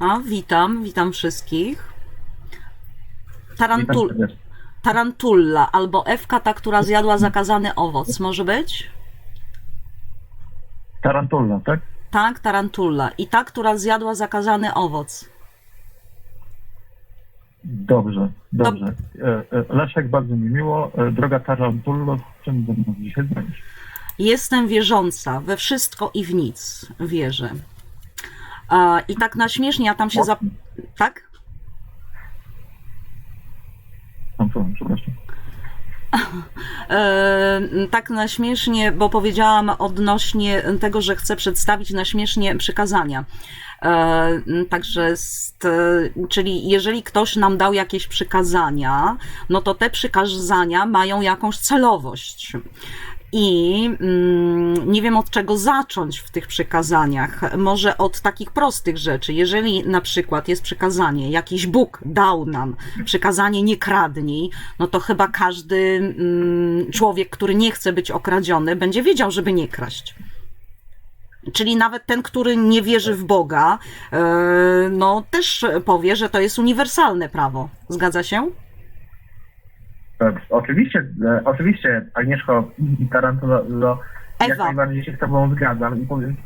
A, witam, witam wszystkich. Tarantul, tarantulla albo Ewka, ta, która zjadła zakazany owoc, może być? Tarantula, tak? Tak, tarantulla. I ta, która zjadła zakazany owoc. Dobrze, dobrze. E, e, Leszek, bardzo mi miło. E, Droga Tarantullo, w czym ze mną dzisiaj zajmiesz? Jestem wierząca, we wszystko i w nic wierzę. I tak na śmiesznie, ja tam się zap... Tak? Przepraszam. E, tak na śmiesznie, bo powiedziałam odnośnie tego, że chcę przedstawić na śmiesznie przykazania. E, Także, e, czyli jeżeli ktoś nam dał jakieś przykazania, no to te przykazania mają jakąś celowość. I mm, nie wiem od czego zacząć w tych przykazaniach. Może od takich prostych rzeczy. Jeżeli na przykład jest przykazanie, jakiś Bóg dał nam przykazanie nie kradnij, no to chyba każdy mm, człowiek, który nie chce być okradziony, będzie wiedział, żeby nie kraść. Czyli nawet ten, który nie wierzy w Boga, e, no też powie, że to jest uniwersalne prawo. Zgadza się? Oczywiście, e, oczywiście, Agnieszko Tarantulo, jak Ewa. najbardziej się z Tobą zgadzam i powiem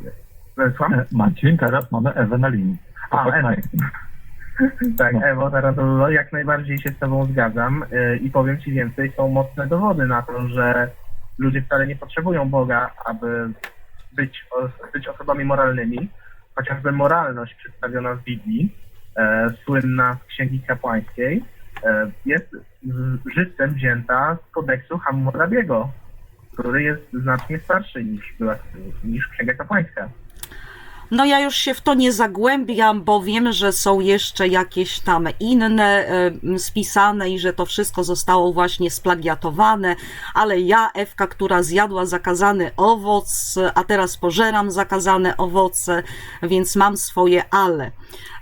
słucham? E, Maciej, teraz mamy Ewę na linii. A, Tak, No. Ewo Tarantulo, jak najbardziej się z Tobą zgadzam e, i powiem Ci więcej, są mocne dowody na to, że ludzie wcale nie potrzebują Boga, aby być, być osobami moralnymi. Chociażby moralność przedstawiona w Biblii, e, słynna z Księgi Kapłańskiej, jest z- żywcem wzięta z kodeksu Hammurabiego, który jest znacznie starszy niż, niż Księga Kapłańska. No ja już się w to nie zagłębiam, bo wiem, że są jeszcze jakieś tam inne e, spisane i że to wszystko zostało właśnie splagiatowane, ale ja, Ewka, która zjadła zakazany owoc, a teraz pożeram zakazane owoce, więc mam swoje ale.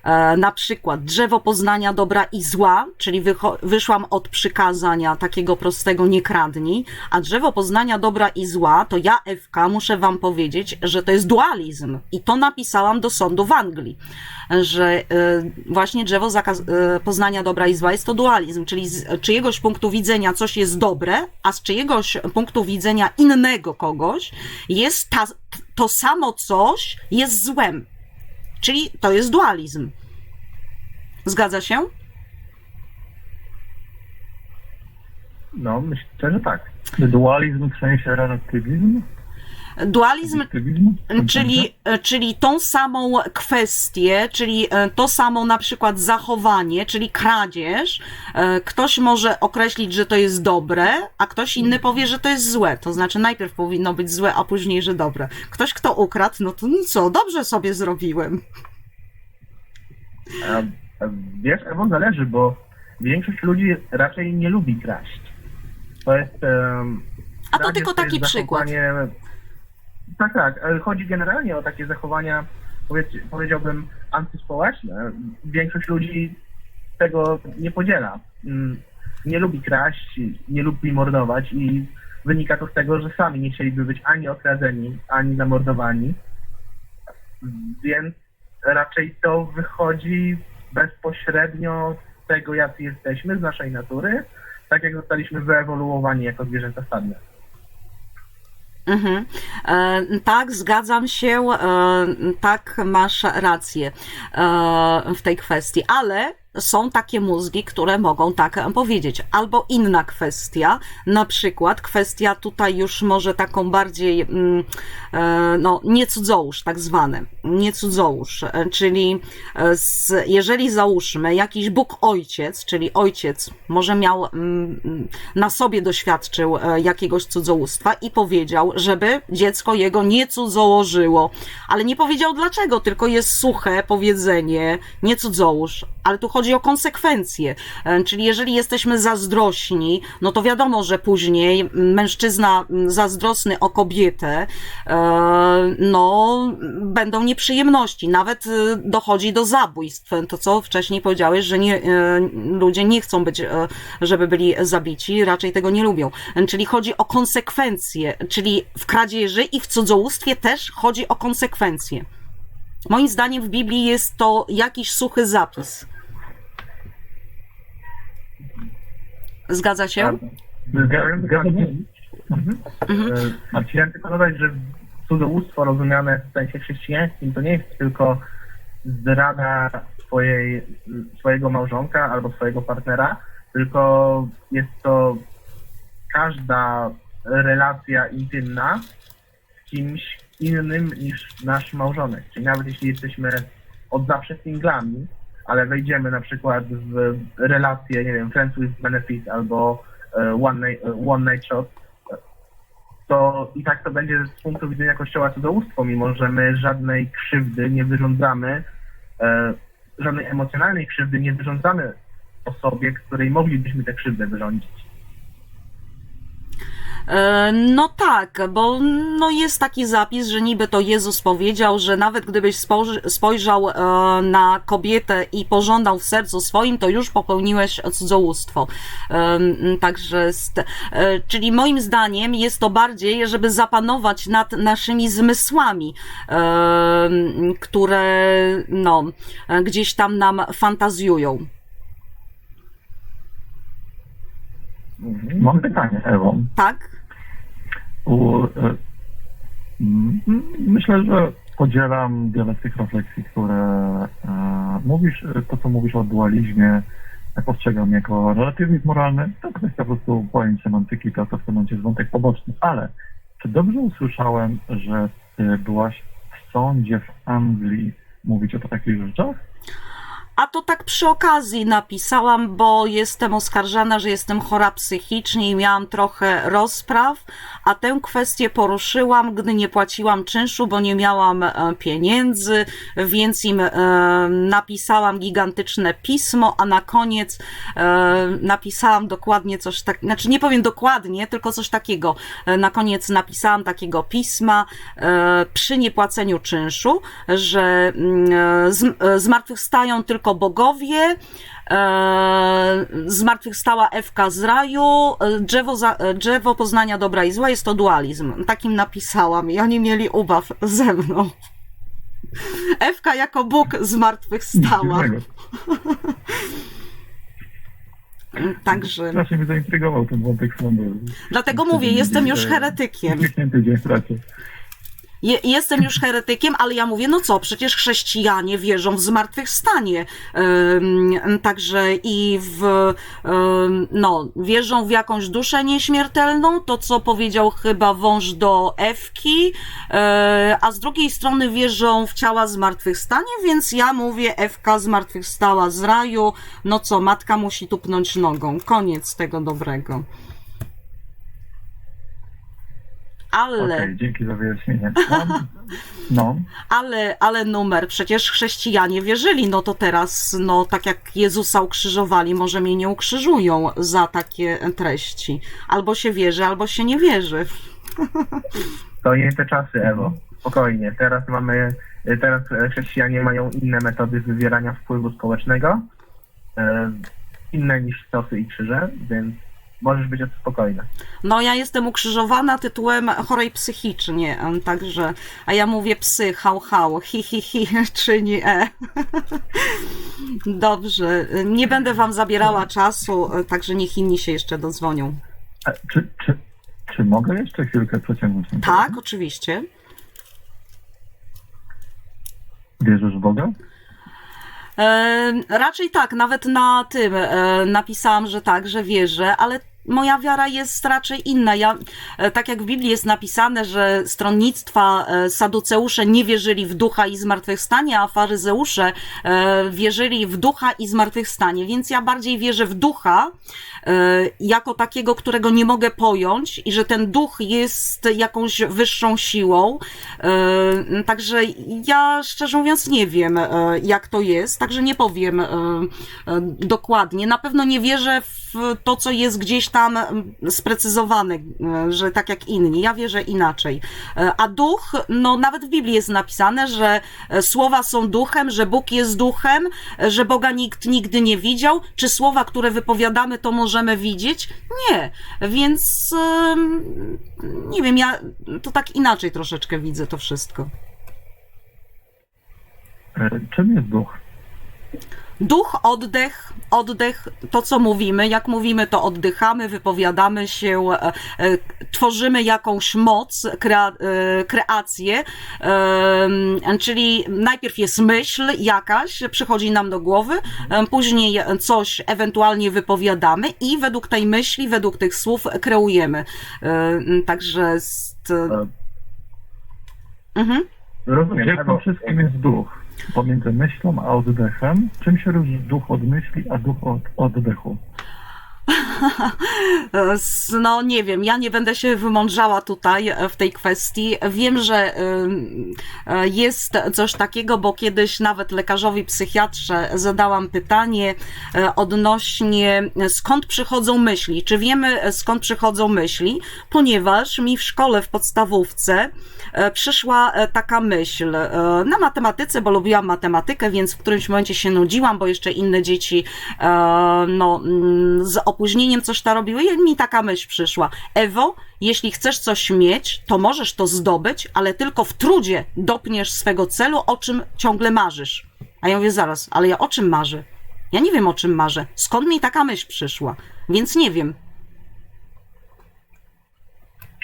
E, na przykład drzewo poznania dobra i zła, czyli wyszłam od przykazania takiego prostego nie kradnij, a drzewo poznania dobra i zła, to ja, Ewka, muszę wam powiedzieć, że to jest dualizm. I to napisałam do sądu w Anglii, że e, właśnie drzewo e, poznania dobra i zła jest to dualizm, czyli z czyjegoś punktu widzenia coś jest dobre, a z czyjegoś punktu widzenia innego kogoś jest ta, to samo coś jest złem. Czyli to jest dualizm. Zgadza się? No, myślę, że tak. Dualizm w sensie relatywizm? Dualizm, czyli, czyli tą samą kwestię, czyli e, to samo na przykład zachowanie, czyli kradzież, e, ktoś może określić, że to jest dobre, a ktoś inny powie, że to jest złe. To znaczy najpierw powinno być złe, a później, że dobre. Ktoś, kto ukradł, no to co, dobrze sobie zrobiłem. A, wiesz, Ewo, zależy, bo większość ludzi raczej nie lubi kraść. To jest. em, A to tylko taki przykład. Tak, tak, ale chodzi generalnie o takie zachowania, powiedz, powiedziałbym, antyspołeczne. Większość ludzi tego nie podziela. Mm, Nie lubi kraść, nie lubi mordować i wynika to z tego, że sami nie chcieliby być ani okradzeni, ani zamordowani. Więc raczej to wychodzi bezpośrednio z tego, jacy jesteśmy, z naszej natury, tak jak zostaliśmy wyewoluowani jako zwierzęta stadne. Mhm. E, tak, zgadzam się, e, tak, masz rację e, w tej kwestii, ale są takie mózgi, które mogą tak powiedzieć. Albo inna kwestia, na przykład kwestia tutaj już może taką bardziej, mm, e, no, nie tak zwane, nie cudzołóż, czyli e, z, jeżeli załóżmy jakiś Bóg Ojciec, czyli Ojciec może miał mm, na sobie doświadczył e, jakiegoś cudzołóstwa i powiedział, żeby dziecko jego nie cudzołożyło, ale nie powiedział dlaczego, tylko jest suche powiedzenie, nie cudzołóż, ale tu chodzi o konsekwencje. E, Czyli jeżeli jesteśmy zazdrośni, no to wiadomo, że później mężczyzna zazdrosny o kobietę, e, no będą nieprzyjemności. Nawet e, dochodzi do zabójstw. To, co wcześniej powiedziałeś, że nie, ludzie nie chcą być, żeby byli zabici, raczej tego nie lubią. Czyli chodzi o konsekwencje, czyli w kradzieży i w cudzołóstwie też chodzi o konsekwencje. Moim zdaniem w Biblii jest to jakiś suchy zapis. Zgadza się? Zga- Zgadza się. Mhm. Chciałem tylko dodać, że cudzołóstwo rozumiane w sensie chrześcijańskim to nie jest tylko zdrada swojej, swojego małżonka albo swojego partnera, tylko jest to każda relacja intymna z kimś innym niż nasz małżonek. Czyli nawet jeśli jesteśmy od zawsze singlami, ale wejdziemy na przykład w relację, nie wiem, friends with benefits albo e, one night, e, one night shot, to i tak to będzie z punktu widzenia Kościoła cudzołóstwo, mimo że my żadnej krzywdy nie wyrządzamy, e, żadnej emocjonalnej krzywdy nie wyrządzamy osobie, której moglibyśmy tę krzywdę wyrządzić. E, No tak, bo no jest taki zapis, że niby to Jezus powiedział, że nawet gdybyś spojrzał e, na kobietę i pożądał w sercu swoim, to już popełniłeś cudzołóstwo. Em, Także, e, czyli moim zdaniem jest to bardziej, żeby zapanować nad naszymi zmysłami, które no, e, gdzieś tam nam fantazjują. Mam pytanie, Ewo. Tak? E, mm, myślę, że podzielam wiele z tych refleksji, które e, mówisz, to co mówisz o dualizmie, e, postrzegam jako relatywizm moralny, to kwestia po prostu pojęć semantyki, to co w tym momencie jest wątek poboczny, ale czy dobrze usłyszałem, że ty byłaś w sądzie w Anglii mówić o takich rzeczach? A to tak przy okazji napisałam, bo jestem oskarżana, że jestem chora psychicznie i miałam trochę rozpraw, a tę kwestię poruszyłam, gdy nie płaciłam czynszu, bo nie miałam e, pieniędzy, więc im e, napisałam gigantyczne pismo, a na koniec e, napisałam dokładnie coś tak, znaczy nie powiem dokładnie, tylko coś takiego. Na koniec napisałam takiego pisma przy niepłaceniu czynszu, że mm, zmartwychwstają tylko bogowie, e, zmartwychwstała Ewka z raju, e, drzewo, za, e, drzewo poznania dobra i zła jest to dualizm. Takim napisałam i oni mieli ubaw ze mną. Ewka jako Bóg zmartwychwstała. Także Strasznie mnie zaintrygował ten wątek sądu. dlatego mówię, jestem już heretykiem. Je, jestem już heretykiem, ale ja mówię, no co, przecież chrześcijanie wierzą w zmartwychwstanie. Ym, także i w, ym, no, wierzą w jakąś duszę nieśmiertelną, to co powiedział chyba wąż do Ewki, yy, a z drugiej strony wierzą w ciała zmartwychwstanie, więc ja mówię, Ewka zmartwychwstała z raju, no co, matka musi tupnąć nogą. Koniec tego dobrego. Ale... Okej, dzięki za wyjaśnienie. Mam- No, Ale, ale numer, przecież chrześcijanie wierzyli, no to teraz, no tak jak Jezusa ukrzyżowali, może mnie nie ukrzyżują za takie treści. Albo się wierzy, albo się nie wierzy. To nie te czasy, Ewo. Spokojnie. Teraz mamy, teraz chrześcijanie mają inne metody wywierania wpływu społecznego, e, inne niż stosy i krzyże, więc możesz być spokojna. No ja jestem ukrzyżowana tytułem chorej psychicznie, także, a ja mówię psy, hał, hał, hi, hi, hi, czyni e. Dobrze, nie będę wam zabierała czasu, e, także niech inni się jeszcze dozwonią. A czy, czy, czy mogę jeszcze chwilkę przeciągnąć? Tak, oczywiście. Wierzysz w Boga? Raczej tak, nawet na tym e, napisałam, że tak, że wierzę, ale moja wiara jest raczej inna. Ja, e, tak jak w Biblii jest napisane, że stronnictwa e, saduceusze nie wierzyli w ducha i zmartwychwstanie, a faryzeusze e, wierzyli w ducha i zmartwychwstanie, więc ja bardziej wierzę w ducha jako takiego, którego nie mogę pojąć i że ten duch jest jakąś wyższą siłą. Także ja szczerze mówiąc nie wiem, jak to jest, także nie powiem dokładnie. Na pewno nie wierzę w to, co jest gdzieś tam mm, sprecyzowane, e, że tak jak inni. Ja wierzę inaczej. E, A duch, no nawet w Biblii jest napisane, że e, słowa są duchem, że Bóg jest duchem, że Boga nikt nigdy nie widział. Czy słowa, które wypowiadamy, to możemy widzieć? Nie. Więc nie wiem, ja to tak inaczej troszeczkę widzę to wszystko. Czym jest duch? Duch, oddech, oddech, to co mówimy, jak mówimy, to oddychamy, wypowiadamy się, e, e, tworzymy jakąś moc, krea, e, kreację, czyli najpierw jest myśl jakaś, przychodzi nam do głowy, później coś ewentualnie wypowiadamy i według tej myśli, według tych słów kreujemy. Także jest... Mhm. Rozumiem. Ewo, wszystkim jest duch? Pomiędzy myślą a oddechem? Czym się różni duch od myśli, a duch od oddechu? No nie wiem, ja nie będę się wymądrzała tutaj e, w tej kwestii. Wiem, że e, jest coś takiego, bo kiedyś nawet lekarzowi psychiatrze zadałam pytanie e, odnośnie skąd przychodzą myśli. Czy wiemy skąd przychodzą myśli? Ponieważ mi w szkole w podstawówce przyszła taka myśl na matematyce, bo lubiłam matematykę, więc w którymś momencie się nudziłam, bo jeszcze inne dzieci no, mm, z opóźnieniem coś to robiły i mi taka myśl przyszła. Ewo, jeśli chcesz coś mieć, to możesz to zdobyć, ale tylko w trudzie dopniesz swego celu, o czym ciągle marzysz. A ja mówię zaraz, ale ja o czym marzę? Ja nie wiem o czym marzę. Skąd mi taka myśl przyszła? Więc nie wiem.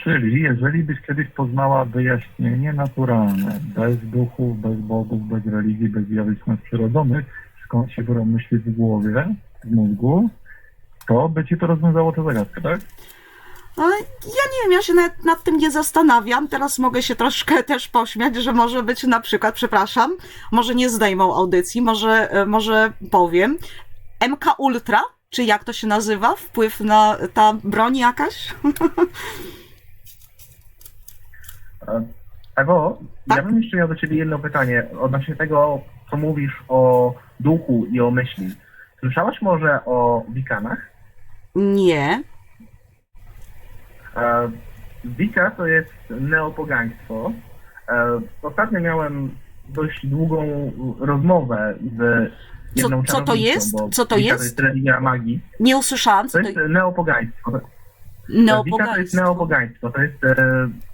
Czyli jeżeli byś kiedyś poznała wyjaśnienie naturalne, bez duchów, bez bogów, bez religii, bez zjawisk nadprzyrodzonych, skąd się biorą myśli w głowie, w mózgu, to by ci to rozwiązało tę zagadkę, tak? Ale ja nie wiem, ja się nawet nad tym nie zastanawiam. Teraz mogę się troszkę też pośmiać, że może być na przykład, przepraszam, może nie zdejmą audycji, może, e, może powiem, MK Ultra, czy jak to się nazywa? Wpływ na ta broń jakaś? Ewo, Tak? ja bym jeszcze miał do Ciebie jedno pytanie odnośnie tego, co mówisz o duchu i o myśli. Słyszałaś może o wikanach? Nie. E, Wika to jest neopogaństwo. E, Ostatnio miałem dość długą rozmowę z jedną Co- co to jest? Co to jest? to jest religia magii. Nie usłyszałam, co To to jest neopogaństwo. Wika to jest neopogaństwo. neopogaństwo, to jest e,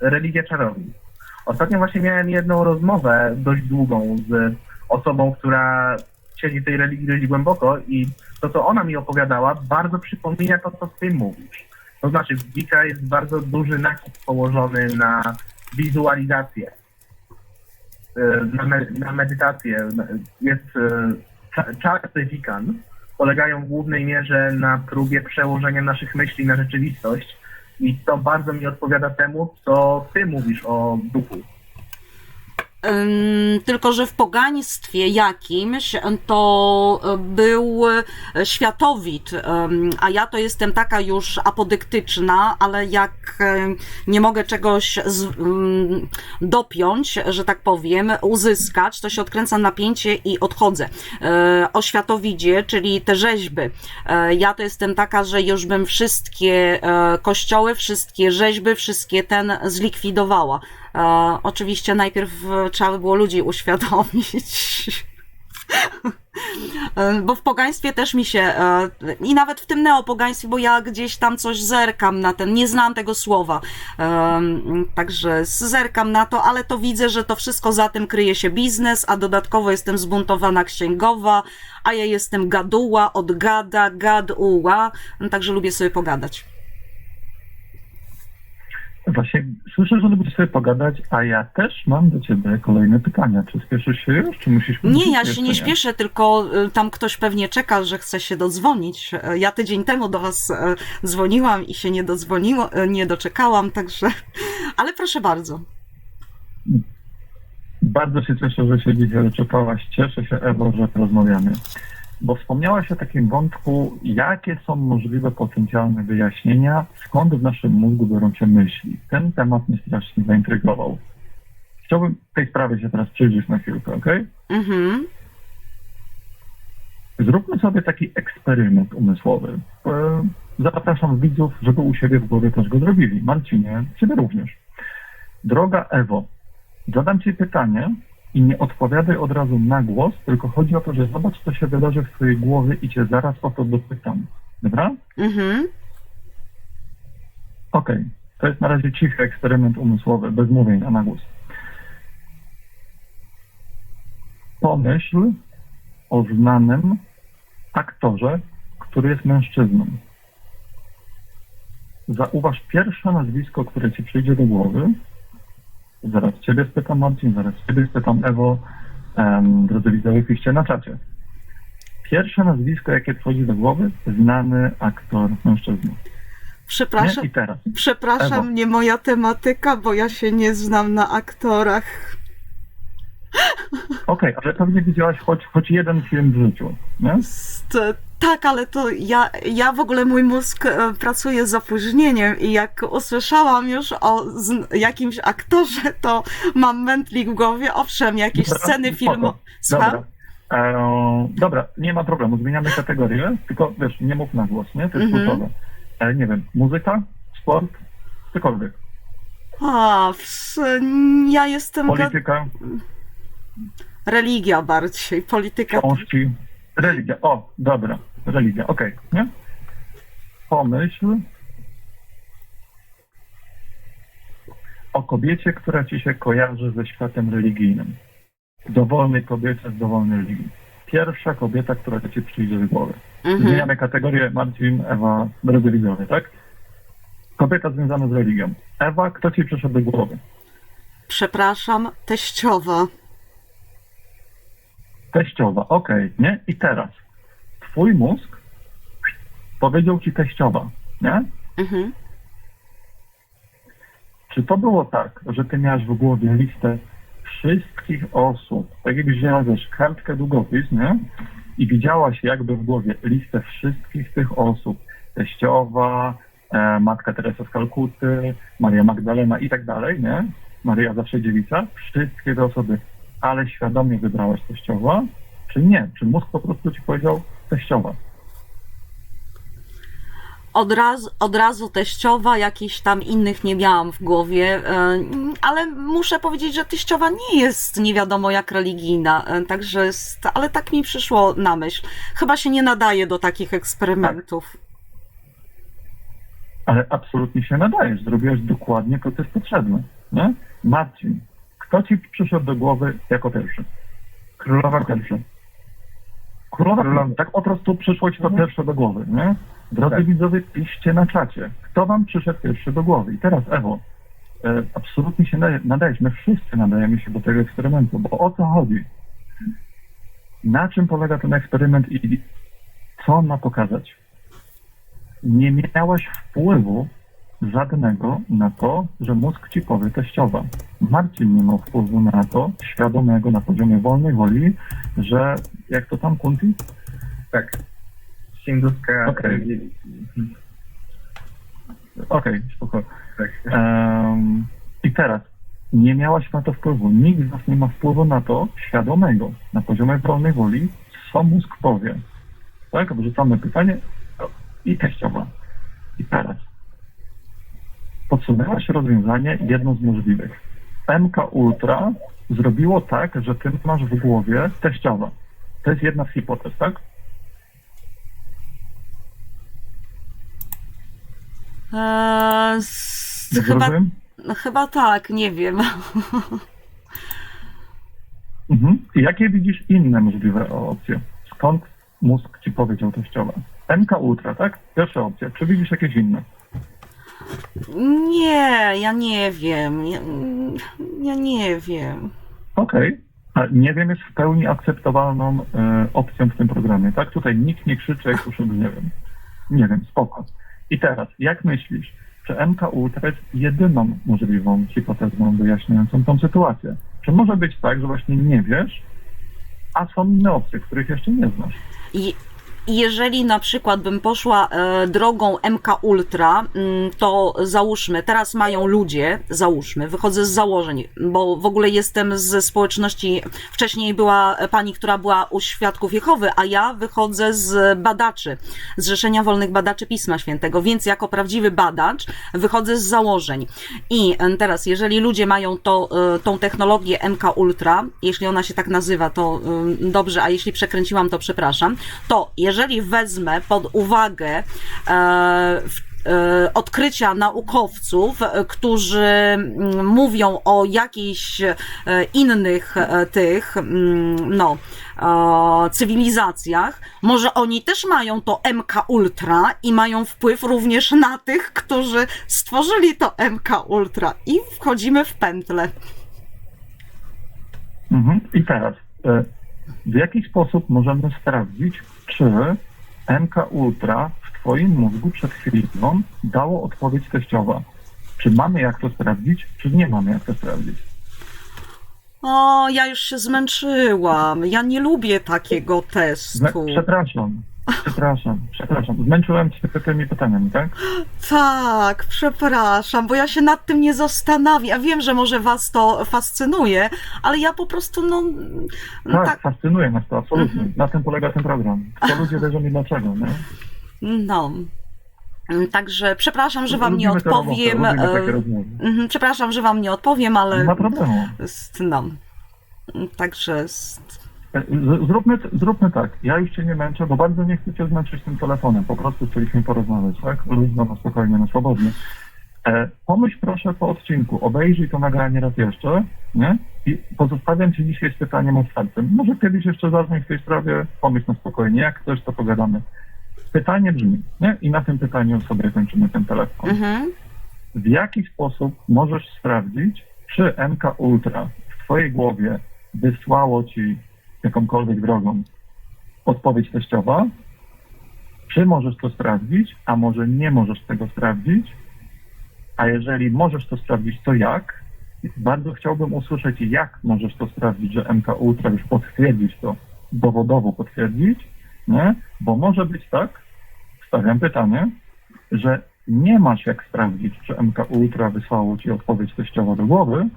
religia czarownic. Ostatnio właśnie miałem jedną rozmowę dość długą z osobą, która siedzi tej religii głęboko i to, co ona mi opowiadała, bardzo przypomina to, co ty mówisz. To znaczy, w Wika jest bardzo duży nacisk położony na wizualizację, e, na, me, na medytację. Jest e, cza- czarty Wikan, polegają w głównej mierze na próbie przełożenia naszych myśli na rzeczywistość i to bardzo mi odpowiada temu, co ty mówisz o duchu. Tylko, że w pogaństwie jakimś to e, był e, światowid, a ja to jestem taka już apodyktyczna, ale jak e, nie mogę czegoś ym, dopiąć, że tak powiem, uzyskać, to się odkręca napięcie i odchodzę. O światowidzie, czyli te rzeźby. Ja to jestem taka, że już bym wszystkie kościoły, wszystkie rzeźby, wszystkie ten zlikwidowała. E, oczywiście najpierw e, trzeba by było ludzi uświadomić. E, Bo w pogaństwie też mi się, i nawet w tym neopogaństwie, bo ja gdzieś tam coś zerkam na ten, nie znam tego słowa, także zerkam na to, ale to widzę, że to wszystko za tym kryje się biznes, a dodatkowo jestem zbuntowana księgowa, a ja jestem gaduła, od gada, gaduła, no, także lubię sobie pogadać. Właśnie słyszę, że lubisz sobie pogadać, a ja też mam do ciebie kolejne pytania. Czy spieszysz się już, czy musisz... Nie, ja się nie śpieszę, tylko y, tam ktoś pewnie czeka, że chce się dodzwonić. Ja tydzień temu do was e, dzwoniłam i się nie dodzwoniło, e, nie doczekałam, także. Ale proszę bardzo. Bardzo się cieszę, że się dzisiaj wyczepałaś. Cieszę się, Ewo, że rozmawiamy. Bo wspomniałaś o takim wątku, jakie są możliwe potencjalne wyjaśnienia, skąd w naszym mózgu biorą się myśli. Ten temat mnie strasznie zaintrygował. Chciałbym tej sprawie się teraz przyjrzeć na chwilkę, ok? Mhm. Zróbmy sobie taki eksperyment umysłowy. E, Zapraszam widzów, żeby u siebie w głowie też go zrobili. Marcinie, ciebie również. Droga Ewo, zadam ci pytanie i nie odpowiadaj od razu na głos, tylko chodzi o to, że zobacz, co się wydarzy w twojej głowie i cię zaraz o to dopytam. Dobra? Mhm. Okej. To jest na razie cichy eksperyment umysłowy, bez mówień, a na głos. Pomyśl o znanym aktorze, który jest mężczyzną. Zauważ pierwsze nazwisko, które ci przyjdzie do głowy. Zaraz ciebie spytam Marcin, zaraz ciebie spytam Ewo, um, drodzy widzowie, piszcie na czacie. Pierwsze nazwisko, jakie przychodzi do głowy, znany aktor mężczyzna. Nie? Przepraszam, teraz. przepraszam, Ewo. nie moja tematyka, bo ja się nie znam na aktorach. Okej, ale pewnie widziałaś choć, choć jeden film w życiu, nie? St- Tak, ale to ja, ja w ogóle mój mózg e, pracuje z opóźnieniem i jak usłyszałam już o jakimś aktorze, to mam mętlik w głowie, owszem, jakieś Dobra, sceny filmu. Słucham? Dobra. E, dobra, nie ma problemu, zmieniamy kategorię, tylko wiesz, nie mów na głos, nie? To jest Mhm. kluczowe. E, nie wiem, muzyka, sport, cokolwiek. A, w, ja jestem Polityka, religia bardziej, polityka. książki, religia. O, dobra, religia, okej, nie? Pomyśl o kobiecie, która ci się kojarzy ze światem religijnym. Dowolnej kobiecie z dowolnej religii. Pierwsza kobieta, która ci przyjdzie do głowy. Mhm. Zmieniamy kategorię Marcin, Ewa, widzowie, tak? Kobieta związana z religią. Ewa, kto ci przyszedł do głowy? Przepraszam, teściowa. Teściowa, okej, nie? I teraz, twój mózg powiedział ci teściowa, nie? Mhm. Czy to było tak, że ty miałaś w głowie listę wszystkich osób, tak wzięła wiesz, kartkę długopis, nie? I widziałaś jakby w głowie listę wszystkich tych osób. Teściowa, e, Matka Teresa z Kalkuty, Maria Magdalena i tak dalej, nie? Maria zawsze dziewica. Wszystkie te osoby. Ale świadomie wybrałaś teściowa, czy nie? Czy mózg po prostu ci powiedział teściowa? Od razu, od razu teściowa, jakichś tam innych nie miałam w głowie, e, ale muszę powiedzieć, że teściowa nie jest nie wiadomo jak religijna, e, także, jest, ale tak mi przyszło na myśl. Chyba się nie nadaje do takich eksperymentów. ale absolutnie się nadajesz. Zrobiłeś dokładnie to, co jest potrzebne. Nie? Marcin, kto ci przyszedł do głowy jako pierwszy? Królowa pierwsza. Tak po prostu przyszło ci to Mhm. pierwsze do głowy, nie? Drodzy Tak. widzowie, piszcie na czacie. Kto wam przyszedł pierwszy do głowy? I teraz Ewo, e, absolutnie się nadaje- nadajesz. My wszyscy nadajemy się do tego eksperymentu, bo o co chodzi? Na czym polega ten eksperyment i co on ma pokazać? nie miałaś wpływu żadnego na to, że mózg ci powie teściowa. Marcin nie miał wpływu na to, świadomego na poziomie wolnej woli, że jak to tam Kunti? Tak. Hinduska. Okej. Okej, spoko. Tak. Em, I teraz, nie miałaś na to wpływu. Nikt z nas nie ma wpływu na to, świadomego, na poziomie wolnej woli, co mózg powie. Tak? Wrzucamy pytanie i teściowa. I teraz. Podsunęłaś rozwiązanie jedno z możliwych. MK Ultra zrobiło tak, że ty masz w głowie teściowa. To jest jedna z hipotez, tak? Eee, chyba, no, chyba tak, nie wiem. Mhm. I jakie widzisz inne możliwe opcje? Skąd mózg ci powiedział teściowa? MK Ultra, tak? Pierwsza opcja. Czy widzisz jakieś inne? Nie, ja nie wiem. Ja, ja nie wiem. Okej. Nie wiem, jest w pełni akceptowalną e, opcją w tym programie, tak? Tutaj nikt nie krzyczy, jak słyszy, nie wiem. Nie wiem, spoko. I teraz, jak myślisz, czy MK Ultra jest jedyną możliwą hipotezą wyjaśniającą tą sytuację? Czy może być tak, że właśnie nie wiesz, a są inne opcje, których jeszcze nie znasz? I jeżeli na przykład bym poszła e, drogą MK Ultra, mm, to załóżmy, teraz mają ludzie, załóżmy, wychodzę z założeń, bo w ogóle jestem ze społeczności, wcześniej była pani, która była u Świadków Jehowy, a ja wychodzę z badaczy, Zrzeszenia Wolnych Badaczy Pisma Świętego, więc jako prawdziwy badacz wychodzę z założeń. I e, teraz, jeżeli ludzie mają to, e, tą technologię MK Ultra, jeśli ona się tak nazywa, to dobrze, a jeśli przekręciłam, to przepraszam, to jeżeli wezmę pod uwagę e, e, odkrycia naukowców, e, którzy mm, mówią o jakichś innych tych, mm, no, cywilizacjach, może oni też mają to MK Ultra i mają wpływ również na tych, którzy stworzyli to MK Ultra i wchodzimy w pętlę. Mhm. I teraz, w jaki sposób możemy sprawdzić, czy MK Ultra w Twoim mózgu przed chwilą dało odpowiedź teściowa? Czy mamy jak to sprawdzić, czy nie mamy jak to sprawdzić? O, ja już się zmęczyłam. Ja nie lubię takiego testu. Przepraszam, przepraszam, przepraszam. Zmęczyłem Cię tymi pytaniami, tak? Tak, przepraszam, bo ja się nad tym nie zastanawiam. Ja wiem, że może was to fascynuje, ale ja po prostu, no. no Tak, tak, fascynuje nas to, absolutnie. Na tym polega ten program. To ludzie wiedzą mi dlaczego, nie? no. Także przepraszam, że wam nie odpowiem. E, rozmowy. mhm, Przepraszam, że wam nie odpowiem, ale. Nie ma problemu. No. Także. Z- Zróbmy, zróbmy tak. Ja już cię nie męczę, bo bardzo nie chcę cię zmęczyć tym telefonem. Po prostu chcieliśmy porozmawiać, tak? Luźno, no spokojnie, no swobodnie. E, pomyśl proszę po odcinku, obejrzyj to nagranie raz jeszcze, nie? I pozostawiam ci dzisiaj z pytaniem otwartym. Może kiedyś jeszcze zadzwoń w tej sprawie, pomyśl na spokojnie, jak chcesz, to pogadamy. Pytanie brzmi, nie? I na tym pytaniu sobie kończymy ten telefon Mhm. w jaki sposób możesz sprawdzić, czy MK Ultra w Twojej głowie wysłało Ci jakąkolwiek drogą odpowiedź teściowa, czy możesz to sprawdzić, a może nie możesz tego sprawdzić, a jeżeli możesz to sprawdzić, to jak? Bardzo chciałbym usłyszeć, jak możesz to sprawdzić, że MK Ultra już potwierdzić to, dowodowo potwierdzić, nie? Bo może być tak, stawiam pytanie, że nie masz jak sprawdzić, czy MK Ultra wysłało ci odpowiedź teściowa do głowy.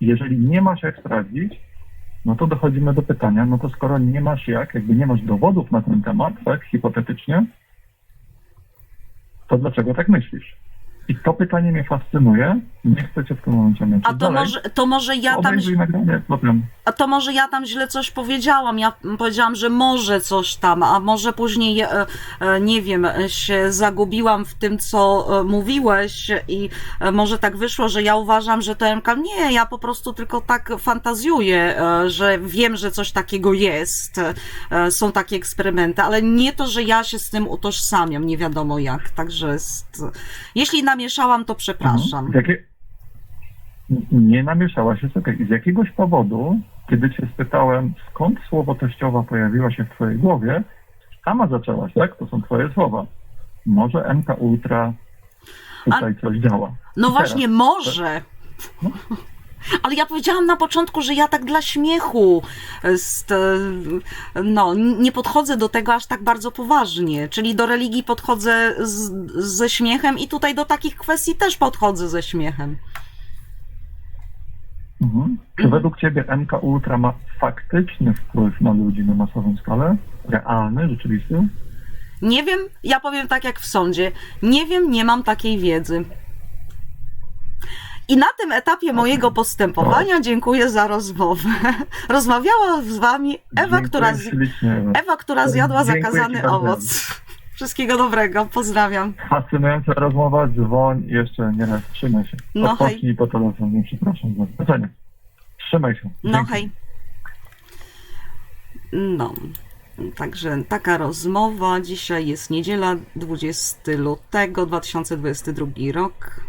Jeżeli nie masz jak sprawdzić, no to dochodzimy do pytania, no to skoro nie masz jak, jakby nie masz dowodów na ten temat, tak, hipotetycznie, to dlaczego tak myślisz? I to pytanie mnie fascynuje, nie chcę cię w tym momencie męczyć. A to Dalej, może, to może ja tam. Obejrzyj nagranie, potem. A to może ja tam źle coś powiedziałam. Ja powiedziałam, że może coś tam, a może później, e, e, nie wiem, się zagubiłam w tym, co e, mówiłeś i może tak wyszło, że ja uważam, że to MK. Nie, ja po prostu tylko tak fantazjuję, że wiem, że coś takiego jest. Są takie eksperymenty, ale nie to, że ja się z tym utożsamiam, nie wiadomo jak. Także jest... jeśli namieszałam, to przepraszam. Z jakie... Nie namieszałaś się, okej. Z jakiegoś powodu, kiedy cię spytałem, skąd słowo teściowa pojawiło się w twojej głowie, sama zaczęłaś, tak? To są twoje słowa. Może MK Ultra tutaj coś działa. No I właśnie, teraz- może. Ale ja powiedziałam na początku, że ja tak dla śmiechu, jest, e, no, nie podchodzę do tego aż tak bardzo poważnie. Czyli do religii podchodzę z, ze śmiechem i tutaj do takich kwestii też podchodzę ze śmiechem. Mhm. Czy według ciebie MK Ultra ma faktyczny wpływ na ludzi na masową skalę? Realny, rzeczywisty? Nie wiem, ja powiem tak jak w sądzie. Nie wiem, nie mam takiej wiedzy. I na tym etapie mojego postępowania dziękuję za rozmowę. Rozmawiała z wami Ewa, która, z... Ewa. Która zjadła zakazany owoc. Wszystkiego dobrego, pozdrawiam. Fascynująca rozmowa, dzwoń jeszcze nie raz. Trzymaj się. No Odpocznij po telefonie, przepraszam za zlecenie. Trzymaj się. No Dzięki. hej. No. Także taka rozmowa. Dzisiaj jest niedziela, 20 lutego 2022 rok.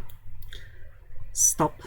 Stop.